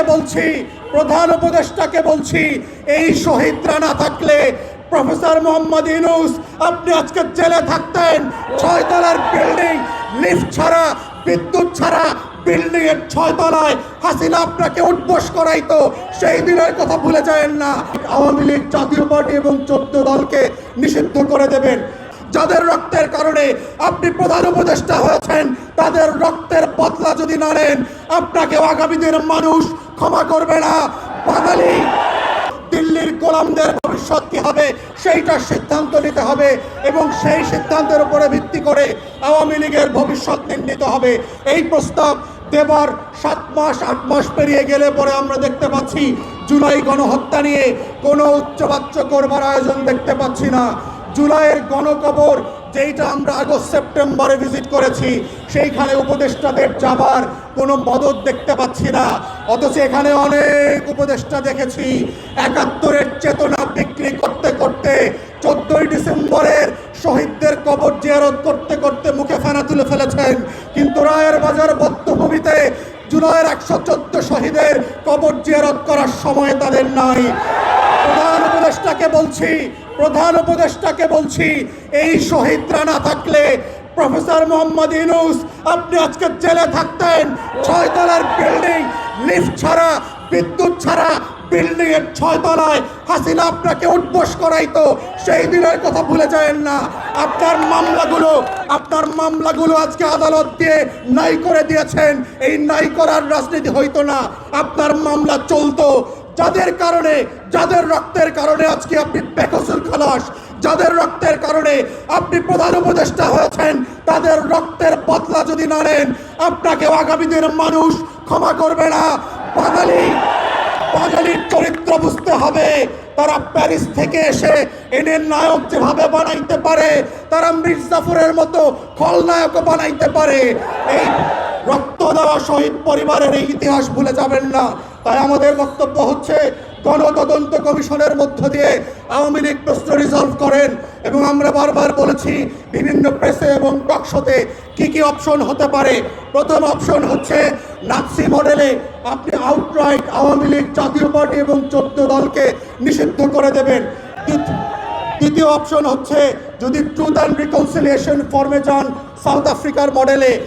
উপদেষ্টাকে বলছি, প্রধান উপদেষ্টাকে বলছি, এই শহীদরা না থাকলে প্রফেসর মোহাম্মদ ইউনুস, আপনি আজকে জেলে থাকতেন। ছয়তলার বিল্ডিং, লিফট ছাড়া, বিদ্যুৎ ছাড়া বিল্ডিং এর ছয় তলায় হাসিনা আপনাকে উঠবোস করাইতো। সেই দিনের কথা ভুলে যাবেন না। আওয়ামী লীগ জাতীয় পার্টি এবং চোদ্দ দলকে নিষিদ্ধ করে দেবেন। যাদের রক্তের কারণে আপনি প্রধান উপদেষ্টা হয়েছেন, তাদের রক্তের বদলা যদি না নেন আপনাকে আগামী দিনের মানুষ ক্ষমা করবে না। বাঙালি, দিল্লির গোলামদের ভবিষ্যৎ কি হবে সেইটার সিদ্ধান্ত নিতে হবে এবং সেই সিদ্ধান্তের উপরে ভিত্তি করে আওয়ামী লীগের ভবিষ্যৎ নির্ণীত হবে। এই প্রস্তাব দেবার সাত মাস, আট মাস পেরিয়ে গেলে পরে আমরা দেখতে পাচ্ছি, জুলাই গণহত্যা নিয়ে কোনো উচ্চবাচ্য করবার আয়োজন দেখতে পাচ্ছি না। জুলাইয়ের গণকবর, যেইটা আমরা আগস্ট, সেপ্টেম্বরে ভিজিট করেছি, সেইখানে উপদেষ্টাদের যাবার কোনো মদত দেখতে পাচ্ছি না। অথচ এখানে অনেক উপদেষ্টা দেখেছি, একাত্তরের চেতনা বিক্রি করতে করতে চোদ্দই ডিসেম্বরের শহীদদের কবর জিয়ারত করতে করতে মুখে ফেনা তুলে ফেলেছেন। কিন্তু রায়ের বাজার বদ্ধভূমিতে জুলাইয়ের একশো চোদ্দ শহীদের কবর জিয়ারত করার সময় তাদের নাই। প্রধান উপদেষ্টাকে বলছি, প্রধান উপদেষ্টাকে বলছি, এই শহীদরা না থাকলে, প্রফেসর মোহাম্মদ ইউনুস, আপনি আজকে জেলে থাকতেন। ছয়তলার বিল্ডিং, লিফট ছাড়া, বিদ্যুৎ ছাড়া বিল্ডিং এর ছয় তলায় হাসিনা আপনাকে উঠবোস করাইতো। সেই দিনের কথা ভুলে যাবেন না। আপনার মামলাগুলো আপনার মামলাগুলো আজকে আদালত দিয়ে নাই করে দিয়েছেন। এই নাই করার রাজনীতি হইতো না। আপনার মামলা চলতো। যাদের কারণে, যাদের রক্তের কারণে আজকে আপনি বেকসুর খালাস, যাদের রক্তের কারণে আপনি প্রধান উপদেষ্টা হয়েছেন, তাদের রক্তের বদলা যদি না নেন আপনাকে আগামী দিনের মানুষ ক্ষমা করবে না। বাঙালি, বাঙালির চরিত্র বুঝতে হবে, তারা প্যারিস থেকে এসে এনে নায়ক যেভাবে বানাইতে পারে, তারা মির্জাফরের মতো খলনায়কও বানাইতে পারে। এই রক্ত দেওয়া শহীদ পরিবারের এই ইতিহাস ভুলে যাবেন না। তাই আমাদের বক্তব্য হচ্ছে, গণতদন্ত কমিশনের মধ্য দিয়ে আওয়ামী লীগ প্রশ্ন রিজলভ করেন এবং আমরা বারবার বলেছি, বিভিন্ন প্রেসে এবং টকশোতে কি কি অপশন হতে পারে। প্রথম অপশন হচ্ছে নাৎসি মডেলে আপনি আউটরাইট আওয়ামী লীগ জাতীয় পার্টি এবং চোদ্দ দলকে নিষিদ্ধ করে দেবেন। দ্বিত- দ্বিতীয় অপশন হচ্ছে, যদি ট্রুথ অ্যান্ড রিকনসিলিয়েশন ফর্মে যান সাউথ আফ্রিকার মডেলে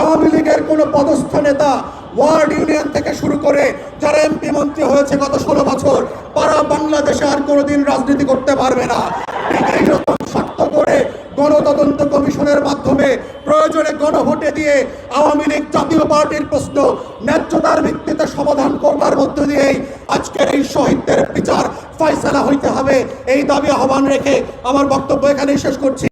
আওয়ামী লীগের কোনো পদস্থ নেতা ওয়ার্ড ইউনিয়ন থেকে শুরু করে যারা এমপি, মন্ত্রী হয়েছে গত ষোলো বছর, তারা বাংলাদেশে আর কোনোদিন রাজনীতি করতে পারবে না। শর্ত করে গণতদন্ত কমিশনের মাধ্যমে প্রয়োজনে গণভোটে দিয়ে আওয়ামী লীগ জাতীয় পার্টির প্রশ্ন ন্যায্যতার ভিত্তিতে সমাধান করবার মধ্য দিয়েই আজকের এই শহীদদের বিচার ফয়সালা হইতে হবে। এই দাবি আহ্বান রেখে আমার বক্তব্য এখানেই শেষ করছি।